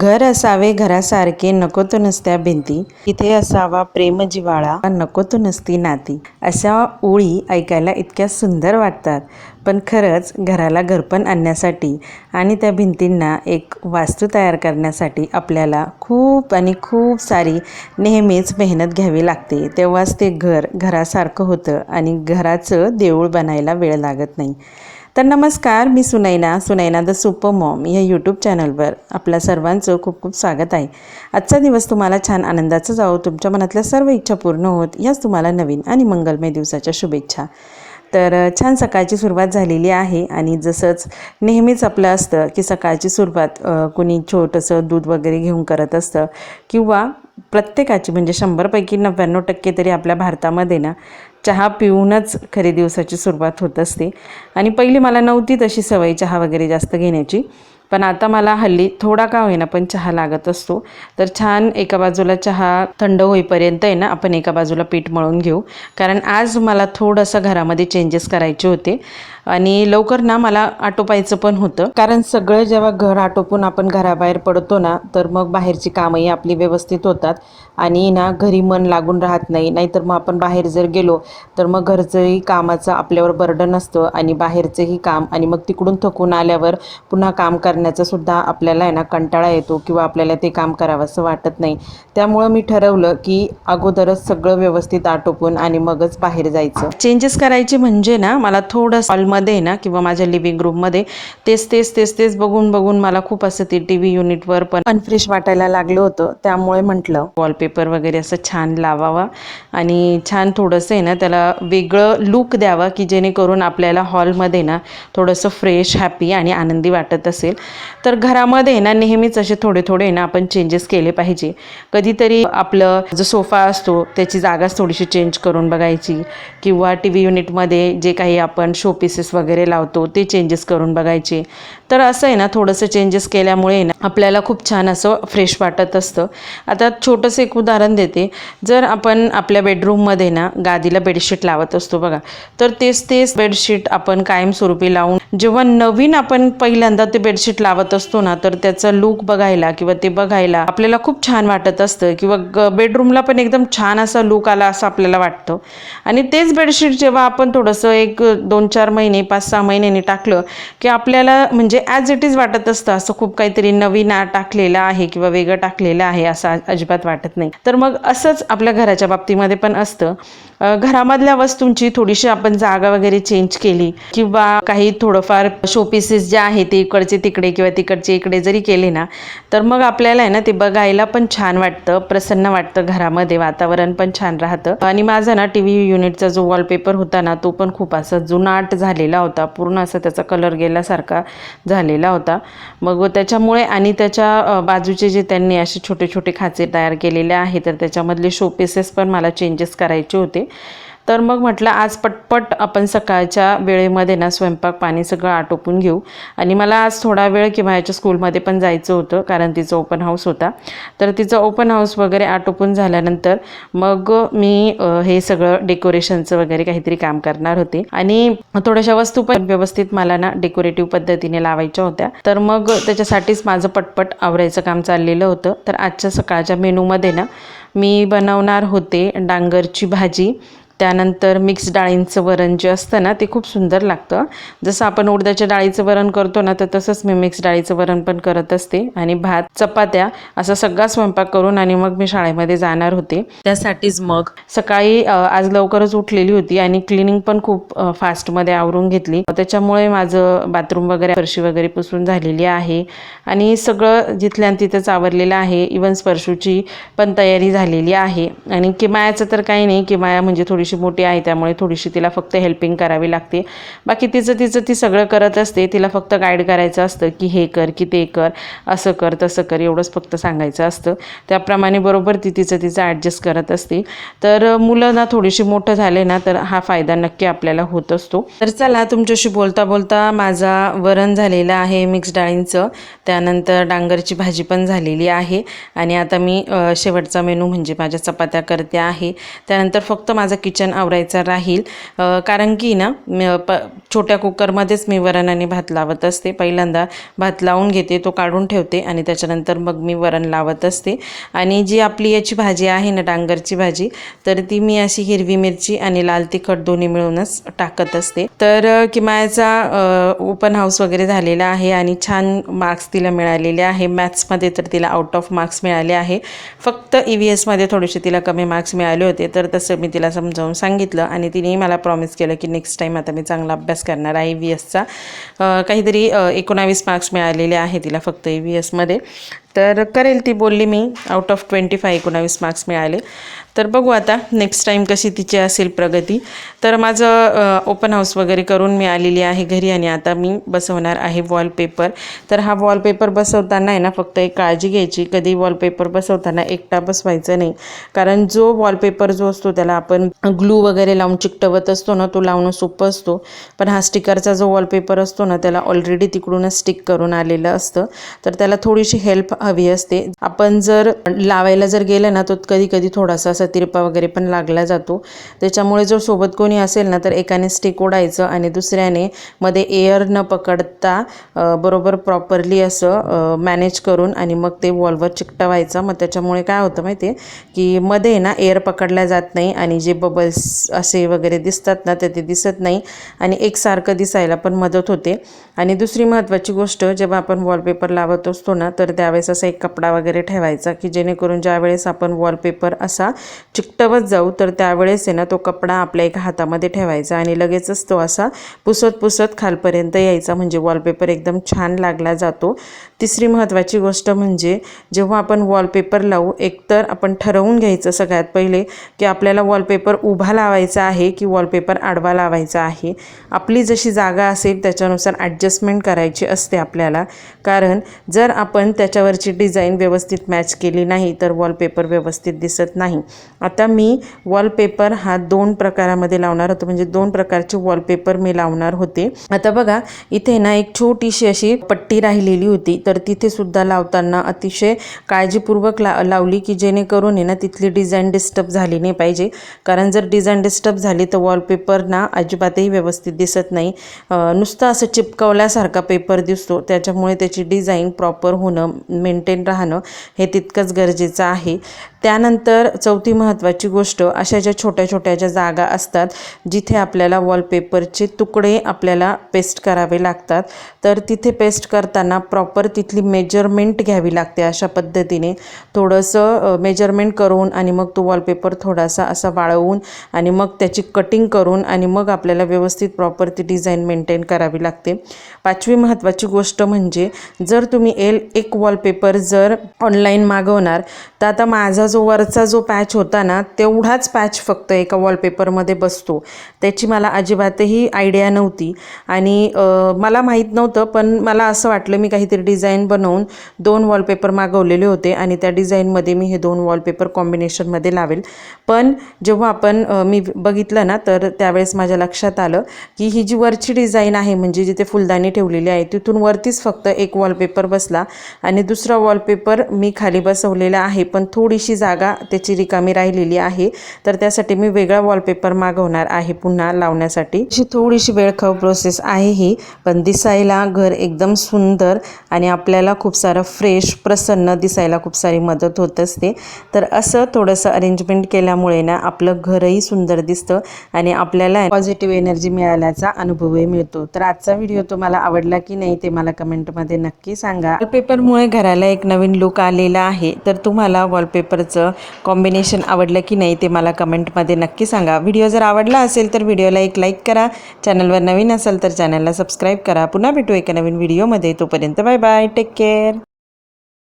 घर असावे घरासारखे नको तो नसत्या भिंती. इथे असावा प्रेम जिव्हाळा नको तो नसती नाती. अशा ओळी ऐकायला इतक्या सुंदर वाटतात. पण खरंच घराला घरपण आणण्यासाठी आणि त्या भिंतींना एक वास्तू तयार करण्यासाठी आपल्याला खूप आणि खूप सारी नेहमीच मेहनत घ्यावी लागते. तेव्हाच ते घर घरासारखं होतं आणि घराचं देऊळ बनायला वेळ लागत नाही. तर नमस्कार मी Sunaina Sunaina the super mom या यूट्यूब चॅनलवर आपल्या सर्वांचं खूप खूप स्वागत आहे. आजचा दिवस तुम्हाला छान आनंदाचा जावो तुमच्या मनातल्या सर्व इच्छा पूर्ण होत याच तुम्हाला नवीन आणि मंगलमय दिवसाच्या शुभेच्छा. तर छान सकाळची सुरुवात झालेली आहे आणि जसंच नेहमीच आपलं असतं की सकाळची सुरुवात कुणी छोटंसं दूध वगैरे घेऊन करत असतं किंवा प्रत्येकाची म्हणजे शंभरपैकी नव्याण्णव टक्के तरी आपल्या भारतामध्ये ना चहा पिऊनच खरी दिवसाची सुरुवात होत असते. आणि पहिली मला नव्हती तशी सवय चहा वगैरे जास्त घेण्याची. पण आता मला हल्ली थोडा का होईना पण चहा लागत असतो. तर छान एका बाजूला चहा थंड होईपर्यंत आहे ना आपण एका बाजूला पीठ मळून घेऊ. कारण आज मला थोडंसं घरामध्ये चेंजेस करायचे होते. आणि लवकर ना मला आटोपायचं पण होतं. कारण सगळं जेव्हा घर आटोपून आपण घराबाहेर पडतो ना तर मग बाहेरची कामंही आपली व्यवस्थित होतात. आणि ना घरी मन लागून राहत नाही. नाहीतर मग आपण बाहेर जर गेलो तर मग घरचंही कामाचं आपल्यावर बर्डन असतं आणि बाहेरचंही काम आणि मग तिकडून थकून आल्यावर पुन्हा काम करण्याचा सुद्धा आपल्याला आहे ना कंटाळा येतो किंवा आपल्याला ते काम करावंसं वाटत नाही. त्यामुळं मी ठरवलं की अगोदरच सगळं व्यवस्थित आटोपून आणि मगच बाहेर जायचं. चेंजेस करायचे म्हणजे ना मला थोडं हॉलमध्ये ना किंवा माझ्या लिव्हिंग रूममध्ये तेच तेच तेच तेच बघून बघून मला खूप असं ते टी व्ही युनिटवर पण अनफ्रेश वाटायला लागलं होतं. त्यामुळे म्हटलं. वॉलपेपर पेपर वगैरे असं छान लावावा. आणि छान थोडंसं आहे ना त्याला वेगळं लुक द्यावा की जेणेकरून आपल्याला हॉलमध्ये ना थोडंसं फ्रेश हॅपी आणि आनंदी वाटत असेल. तर घरामध्ये ना नेहमीच असे थोडे थोडे ना आपण चेंजेस केले पाहिजे. कधीतरी आपलं जो सोफा असतो त्याची जागाच थोडीशी चेंज करून बघायची किंवा टी व्ही युनिटमध्ये जे काही आपण शो पीसेस वगैरे लावतो ते चेंजेस करून बघायचे. तर असं आहे ना थोडंसं चेंजेस केल्यामुळे ना आपल्याला खूप छान असं फ्रेश वाटत असतं. आता छोटंसं एक उदाहरण देते. जर आपण आपल्या बेडरूममध्ये ना गादीला बेडशीट लावत असतो बघा तर तेच तेच बेडशीट आपण कायमस्वरूपी लावून जेव्हा नवीन आपण पहिल्यांदा ते बेडशीट लावत असतो ना तर त्याचा लुक बघायला किंवा ते बघायला आपल्याला खूप छान वाटत असतं किंवा बेडरूमला पण एकदम छान असा लुक आला असं आपल्याला वाटतं. आणि तेच बेडशीट जेव्हा आपण थोडंसं एक दोन चार महिने पाच सहा महिन्यांनी टाकलं की आपल्याला म्हणजे ॲज इट इज वाटत असतं असं खूप काहीतरी नवीन टाकलेलं आहे किंवा वेगळं टाकलेलं आहे असं अजिबात वाटत नाही. तर मग असंच आपल्या घराच्या बाबतीमध्ये पण असतं. घरामधल्या वस्तूंची थोडीशी आपण जागा वगैरे चेंज केली किंवा काही थोडं थोडंफार शोपीसेस जे आहे ते इकडचे तिकडे किंवा तिकडचे इकडे जरी केले ना तर मग आपल्याला आहे ना ते बघायला पण छान वाटतं प्रसन्न वाटतं घरामध्ये वातावरण पण छान राहतं. आणि माझा ना टी व्ही युनिटचा जो वॉलपेपर होता ना तो पण खूप असा जुनाट झालेला होता. पूर्ण असा त्याचा कलर गेल्यासारखा झालेला होता. मग त्याच्यामुळे आणि त्याच्या बाजूचे जे त्यांनी असे छोटे छोटे खाचे तयार केलेले आहे तर त्याच्यामधले शोपीसेस पण मला चेंजेस करायचे होते. तर मग म्हटलं आज पटपट आपण सकाळच्या वेळेमध्ये ना स्वयंपाक पाणी सगळं आटोपून घेऊ. आणि मला आज थोडा वेळ किंवा याच्या स्कूलमध्ये पण जायचं होतं कारण तिचं ओपन हाऊस होता. तर तिचं ओपन हाऊस वगैरे आटोपून झाल्यानंतर मग मी हे सगळं डेकोरेशनचं वगैरे काहीतरी काम करणार होते. आणि थोड्याशा वस्तू पण व्यवस्थित मला ना डेकोरेटिव्ह पद्धतीने लावायच्या होत्या. तर मग त्याच्यासाठीच माझं पटपट आवरायचं काम चाललेलं होतं. तर आजच्या सकाळच्या मेनूमध्ये ना मी बनवणार होते डांगरची भाजी त्यानंतर मिक्स डाळींचं वरण जे असतं ना ते खूप सुंदर लागतं. जसं आपण उडदाच्या डाळीचं वरण करतो ना तर तसंच मी मिक्स डाळीचं वरण पण करत असते. आणि भात चपात्या असा सगळा स्वयंपाक करून आणि मग मी शाळेमध्ये जाणार होते. त्यासाठीच मग? सकाळी आज लवकरच उठलेली होती आणि क्लिनिंग पण खूप फास्टमध्ये आवरून घेतली. त्याच्यामुळे माझं बाथरूम वगैरे फरशी वगैरे पुसून झालेली आहे. आणि सगळं जिथल्या तिथंच आवरलेलं आहे. इवन स्पर्शूची पण तयारी झालेली आहे. आणि किमायाचं तर काही नाही. किमाया म्हणजे थोडीशी मोठी आहे त्यामुळे थोडीशी तिला फक्त हेल्पिंग करावी लागते. बाकी तिचं तिचं ती सगळं करत असते. तिला फक्त गाईड करायचं असतं की हे कर की ते कर असं कर तसं कर एवढंच फक्त सांगायचं असतं. त्याप्रमाणे बरोबर ती तिचं तिचं ॲडजस्ट करत असते. तर मुलं ना थोडीशी मोठं झाले ना तर हा फायदा नक्की आपल्याला होत असतो. तर चला तुमच्याशी बोलता बोलता माझा वरण झालेला आहे मिक्स डाळींचं. त्यानंतर डांगरची भाजी पण झालेली आहे. आणि आता मी शेवटचा मेनू म्हणजे माझ्या चपात्या करते आहे. त्यानंतर फक्त माझं किचन किचन आवरायचा राहील. कारण की ना प छोट्या कुकरमध्येच मी वरण आणि भात लावत असते. पहिल्यांदा भात लावून घेते तो काढून ठेवते आणि त्याच्यानंतर मग मी वरण लावत असते. आणि जी आपली याची भाजी आहे ना डांगरची भाजी तर ती मी अशी हिरवी मिरची आणि लाल तिखट दोन्ही मिळूनच टाकत असते. तर किमायाचा ओपन हाऊस वगैरे झालेला आहे आणि छान मार्क्स तिला मिळालेले आहे. मॅथ्समध्ये तर तिला आउट ऑफ मार्क्स मिळाले आहे. फक्त ई व्ही एसमध्ये थोडेसे तिला कमी मार्क्स मिळाले होते तर तसं मी तिला समजावून सांगितलं आणि तिने मला प्रॉमिस केलं की नेक्स्ट टाईम आता मी चांगला अभ्यास करणार आहे ई व्ही एसचा काहीतरी एकोणावीस मार्क्स मिळालेले आहे तिला फक्त ई व्ही एसमध्ये तर करेल ती बोलली मी. आउट ऑफ ट्वेंटी फाय एकोणावीस मार्क्स मिळाले. तर बघू आता नेक्स्ट टाईम कशी तिची असेल प्रगती. तर माझं ओपन हाऊस वगैरे करून मी आलेली आहे घरी आणि आता मी बसवणार आहे वॉलपेपर तर हा वॉलपेपर बसवताना आहे ना फक्त एक काळजी घ्यायची. कधी वॉलपेपर बसवताना एकटा बसवायचं नाही. कारण जो वॉलपेपर जो असतो त्याला आपण ग्लू वगैरे लावून चिकटवत असतो ना तो लावणं सोपं असतो. पण हा स्टिकरचा जो वॉलपेपर असतो ना त्याला ऑलरेडी तिकडूनच स्टिक करून आलेलं असतं. तर त्याला थोडीशी हेल्प हवी असते. आपण जर लावायला जर गेलं ना तो कधी कधी थोडासा असा तिरपा वगैरे पण लागला जातो. त्याच्यामुळे जर सोबत कोणी असेल ना तर एकाने स्टिक ओढायचं आणि दुसऱ्याने मध्ये एअर न पकडता बरोबर प्रॉपरली असं मॅनेज करून आणि मग ते वॉलवर चिकटवायचं. मग त्याच्यामुळे काय होतं माहिती आहे की मध्ये ना एअर पकडल्या जात नाही आणि जे बबल्स असे वगैरे दिसतात ना ते ते दिसत नाही आणि एकसारखं दिसायला पण मदत होते. आणि दुसरी महत्त्वाची गोष्ट जेव्हा आपण वॉलपेपर लावत असतो ना तर त्यावेळेस असा एक कपडा वगैरे ठेवायचा की जेणेकरून ज्यावेळेस आपण वॉलपेपर असा चिकटवत जाऊ तर त्यावेळेस आहे ना तो कपडा आपल्या एका हातामध्ये ठेवायचा आणि लगेचच तो असा पुसत पुसत खालपर्यंत यायचा. म्हणजे वॉलपेपर एकदम छान लागला जातो. तिसरी महत्त्वाची गोष्ट म्हणजे जेव्हा आपण वॉलपेपर लावू एकतर आपण ठरवून घ्यायचं सगळ्यात पहिले की आपल्याला वॉलपेपर उभा लावायचा आहे की वॉलपेपर आडवा लावायचा आहे. आपली जशी जागा असेल त्याच्यानुसार ॲडजस्टमेंट करायची असते आपल्याला. कारण जर आपण त्याच्यावरची डिझाईन व्यवस्थित मॅच केली नाही तर वॉलपेपर व्यवस्थित दिसत नाही. आता मी वॉलपेपर हा दोन प्रकारामध्ये लावणार होतो. म्हणजे दोन प्रकारचे वॉलपेपर मी लावणार होते. आता बघा इथे ना एक छोटीशी अशी पट्टी राहिलेली होती. तर तिथे सुद्धा लावताना अतिशय काळजीपूर्वक ला लावली की जेणेकरून आहे ना तिथली डिझाईन डिस्टर्ब झाली नाही पाहिजे. कारण जर डिझाईन डिस्टर्ब झाली तर वॉलपेपर ना अजिबातही व्यवस्थित दिसत नाही. नुसतं असं चिपकवल्यासारखा पेपर दिसतो. त्याच्यामुळे त्याची डिझाईन प्रॉपर होणं मेंटेन राहणं हे तितकंच गरजेचं आहे. त्यानंतर चौथी महत्त्वाची गोष्ट अशा ज्या छोट्या छोट्या ज्या जागा असतात जिथे आपल्याला वॉलपेपरचे तुकडे आपल्याला पेस्ट करावे लागतात तर तिथे पेस्ट करताना प्रॉपर तिथली मेजरमेंट घ्यावी लागते अशा पद्धतीने. थोडंसं मेजरमेंट करून आणि मग तो वॉलपेपर थोडासा असा वाळवून आणि मग त्याची कटिंग करून आणि मग आपल्याला व्यवस्थित प्रॉपर ती डिझाईन मेंटेन करावी लागते. पाचवी महत्त्वाची गोष्ट म्हणजे जर तुम्ही एल एक वॉलपेपर जर ऑनलाईन मागवणार तर आता माझा जो वरचा जो पॅच होता ना तेवढाच पॅच फक्त एका वॉलपेपरमध्ये बसतो. त्याची मला अजिबातही आयडिया नव्हती. आणि मला माहीत नव्हतं पण मला असं वाटलं मी काहीतरी डिझाईन बनवून दोन वॉलपेपर मागवलेले होते आणि त्या डिझाईनमध्ये मी हे दोन वॉलपेपर कॉम्बिनेशनमध्ये लावेल. पण जेव्हा आपण मी बघितलं ना तर त्यावेळेस माझ्या लक्षात आलं की ही जी वरची डिझाईन आहे म्हणजे जिथे फुलदाणी ठेवलेली आहे तिथून वरतीच फक्त एक वॉलपेपर बसला आणि दुसरा वॉलपेपर मी खाली बसवलेला आहे पण थोडीशी जागा त्याची रिकामी राहिलेली आहे. तर त्यासाठी मी वेगळा वॉलपेपर मागवणार आहे पुन्हा लावण्यासाठी. अशी थोडीशी वेळखाऊ प्रोसेस आहे ही. पण दिसायला घर एकदम सुंदर आणि आपल्याला खूप सारं फ्रेश प्रसन्न दिसायला खूप सारी मदत होत असते. तर असं थोडंसं अरेंजमेंट केल्यामुळे ना आपलं घरही सुंदर दिसतं आणि आपल्याला पॉझिटिव्ह एनर्जी मिळाल्याचा अनुभवही मिळतो. तर आजचा व्हिडिओ तुम्हाला आवडला की नाही ते मला कमेंटमध्ये नक्की सांगा. वॉलपेपरमुळे घराला एक नवीन लुक आलेला आहे. तर तुम्हाला वॉलपेपर कलरचं कॉम्बिनेशन आवडलं की नाही ते मला कमेंटमध्ये नक्की सांगा. व्हिडिओ जर आवडला असेल तर व्हिडिओला एक लाईक करा. चॅनलवर नवीन असेल तर चॅनलला सबस्क्राईब करा. पुन्हा भेटू एका नवीन व्हिडिओमध्ये तोपर्यंत बाय बाय टेक केअर